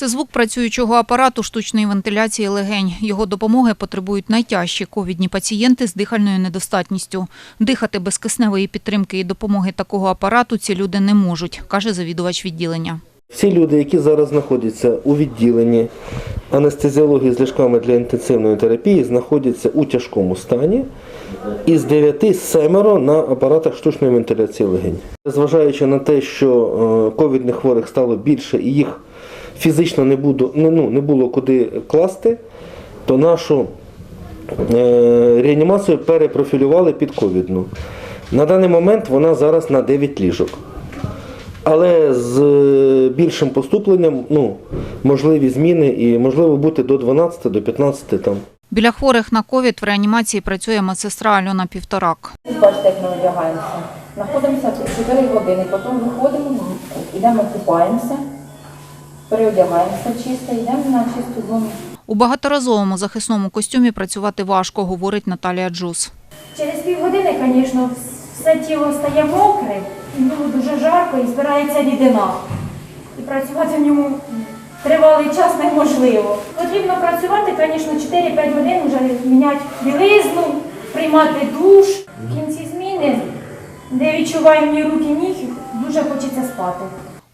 Це звук працюючого апарату штучної вентиляції легень. Його допомоги потребують найтяжчі ковідні пацієнти з дихальною недостатністю. Дихати без кисневої підтримки і допомоги такого апарату ці люди не можуть, каже завідувач відділення. Всі люди, які зараз знаходяться у відділенні анестезіології з ліжками для інтенсивної терапії, знаходяться у тяжкому стані. Із 9 семеро на апаратах штучної вентиляції легень. Зважаючи на те, що е, ковідних хворих стало більше і їх фізично не, буду, не, ну, не було куди класти, то нашу е, реанімацію перепрофілювали під ковідну. На даний момент вона зараз на 9 ліжок. Але з е, більшим поступленням ну, можливі зміни і можливо бути до 12, до 15 там. Біля хворих на ковід в реанімації працює медсестра Альона Півторак. Бачите, як ми одягаємося. Знаходимося 4 години, потім виходимо, йдемо купаємося, переодягаємося чисто, йдемо на чисту зону. У багаторазовому захисному костюмі працювати важко, говорить Наталія Джус. Через півгодини, звісно, все тіло стає мокре, і було дуже жарко і збирається рідина. І працювати в ньому тривалий час неможливо. Потрібно працювати, звісно, 4-5 годин вже міняти білизну, приймати душ. В кінці зміни, де відчуваємо ні руки, ніг, спати.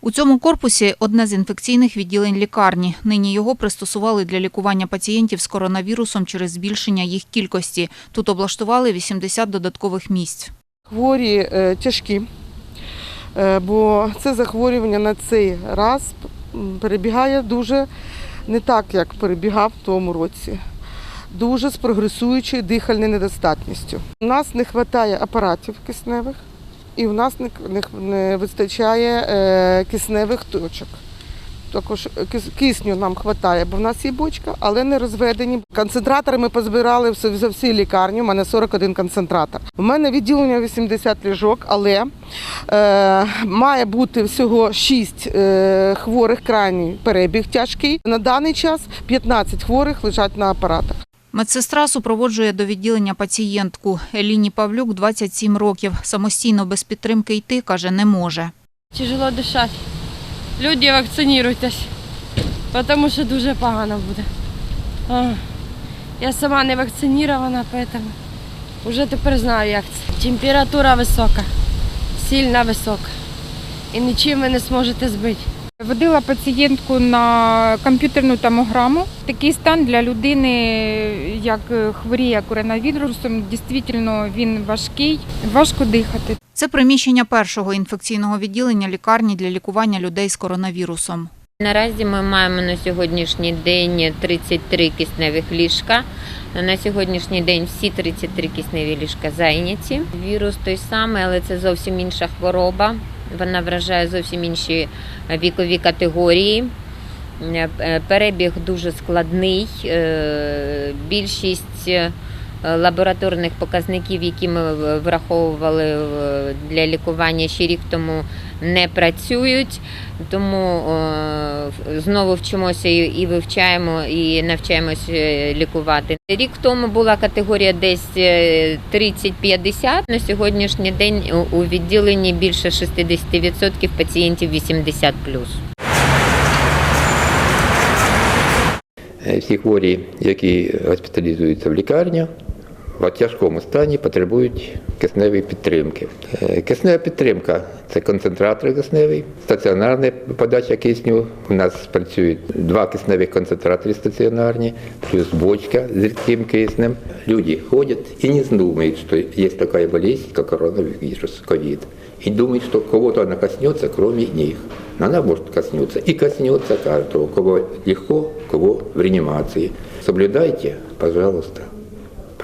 У цьому корпусі одне з інфекційних відділень лікарні. Нині його пристосували для лікування пацієнтів з коронавірусом через збільшення їх кількості. Тут облаштували 80 додаткових місць. Хворі е, тяжкі, е, бо це захворювання на цей раз перебігає дуже не так, як перебігав в тому році. Дуже з прогресуючою дихальною недостатністю. У нас не вистачає апаратів кисневих і в нас не, вистачає е, кисневих точок. Також кисню нам вистачає, бо в нас є бочка, але не розведені. Концентратори ми позбирали за всі лікарні. У мене 41 концентратор. У мене відділення 80 ліжок, але е, має бути всього 6 е, хворих крайній перебіг тяжкий. На даний час 15 хворих лежать на апаратах. Медсестра супроводжує до відділення пацієнтку. Еліні Павлюк 27 років. Самостійно без підтримки йти, каже, не може. Тяжело дишати. Люди вакциніруйтесь, тому що дуже погано буде. Я сама не вакцинірована, тому вже тепер знаю, як це. Температура висока, сильно висока. І нічим ви не зможете збити. Водила пацієнтку на комп'ютерну томограму. Такий стан для людини, як хворіє коронавірусом, дійсно він важкий, важко дихати. Це приміщення першого інфекційного відділення лікарні для лікування людей з коронавірусом. Наразі ми маємо на сьогоднішній день 33 кисневих ліжка. На сьогоднішній день всі 33 кисневі ліжка зайняті. Вірус той самий, але це зовсім інша хвороба. Вона вражає зовсім інші вікові категорії. Е, е, Перебіг дуже складний. Е, Більшість лабораторних показників, які ми враховували е, для лікування ще рік тому, не працюють. Тому е, знову вчимося і вивчаємо, і навчаємось е, лікувати. Рік тому була категорія десь е, 30-50. На сьогоднішній день у- відділенні більше 60% пацієнтів 80+. Е, Всі хворі, які госпіталізуються в лікарню, в тяжкому стані потребують кисневої підтримки. Е, Киснева підтримка це концентратор кисневий, стаціонарна подача кисню. У нас працюють два кисневих концентратори стаціонарні, плюс бочка з рідким киснем. Люди ходять и не думают, что есть такая болезнь, как коронавирус, ковид. И думают, что кого-то она коснется, кроме них. Но она может коснуться и коснется каждого, кого легко, кого в реанимации. Соблюдайте, пожалуйста,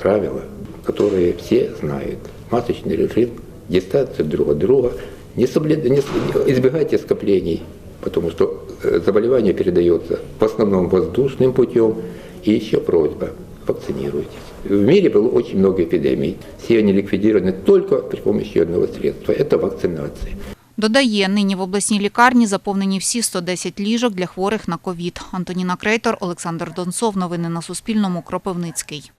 правила, которые все знают. Масочный режим, дистанцию друг от друга. Не соблюд... не... с- Избегайте скоплений, потому что э, заболевание передается в основном воздушным путем. И еще просьба, вакцинируйтесь. В мире было очень много эпидемий. Все они ликвидированы только при помощи одного средства – это вакцинация. Додає, нині в обласній лікарні заповнені всі 110 ліжок для хворих на ковід. Антоніна Крейтор, Олександр Донцов. Новини на Суспільному. Кропивницький.